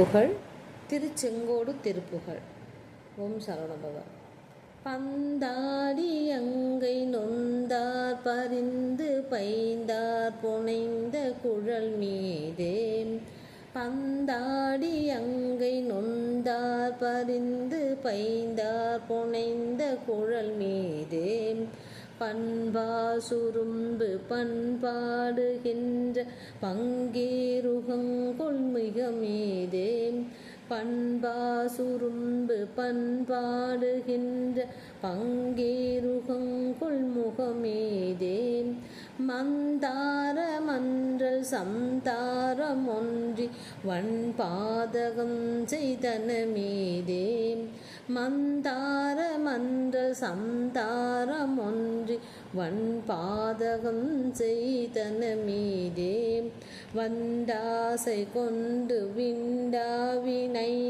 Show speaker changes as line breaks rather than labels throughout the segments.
புகழ் திருச்செங்கோடு திருப்புகழ் ஓம் சரவணபவ. பந்தாடி அங்கை நொந்தார் பரிந்து பைந்தார் புனைந்த குழல் மீதே. பந்தாடி அங்கை நொந்தார் பரிந்து பைந்தார் புனைந்த குழல் மீதே. பண்பாசுரும்பு பண்பாடுகின்ற பங்கேருகங்கொள் பண்பாசுரும்பு பண்பாடுகின்ற பங்கேருகங்கொள் முகமேதே மந்தார மன்றல் சந்தாரம் ஒன்றி வன்பாதகம் செய்தன மீதே. மந்தார மன்றல் சந்தாரம் ஒன்றி வன்பாதகம் செய்தன மீதே. வண்டாசை கொண்டு விண்டாவினை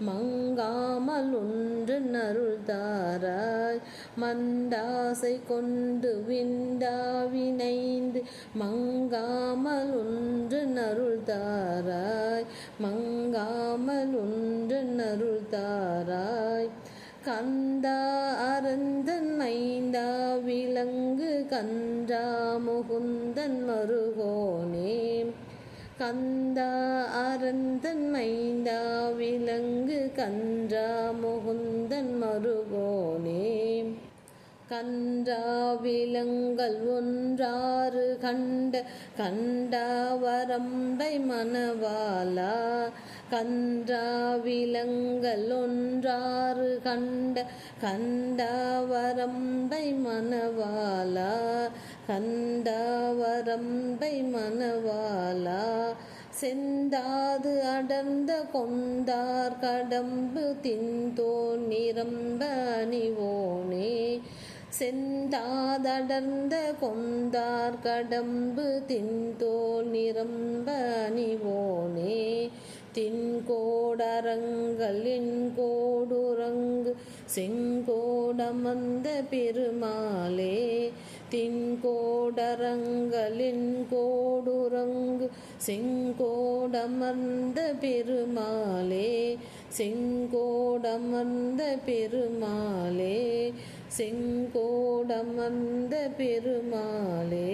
மங்காமல் ஒன்று நருள்தாராய் மந்தாசை கொண்டு விண்டாவினைந்து மங்காமல் ஒன்று நருள்தாராய் மங்காமல் ஒன்று நருள்தாராய். கந்தா அறந்தன் ஐந்தா விலங்கு கன்றா முகுந்தன் மருகோனே. கந்தா அறந்தன் மைந்தா விலங்கு கன்றா முகுந்தன் மருகோனே. கன்றா விலங்கள் ஒன்றாறு கண்ட கண்டா வரம்பை மணவாலா கன்றா விலங்கள் ஒன்றாறு கண்ட கண்டா வரம்பை மணவாலா கந்தாவரம்பை மணவாலா செந்தாது அடர்ந்த கொந்தார் கடம்பு தின்தோ நிரம்ப அணிவோனே. செந்தாதடர்ந்த கொந்தார் கடம்பு தின்தோல் நிரம்ப அணிவோனே. தின்கோடரங்கள் என் கோடுரங்கு செங்கோடமந்த பெருமாளே. தின்கோடரங்களின் கோடுரங்கு செங்கோடமர்ந்த பெருமாளே செங்கோடமர்ந்த பெருமாளே செங்கோடமர்ந்த பெருமாளே.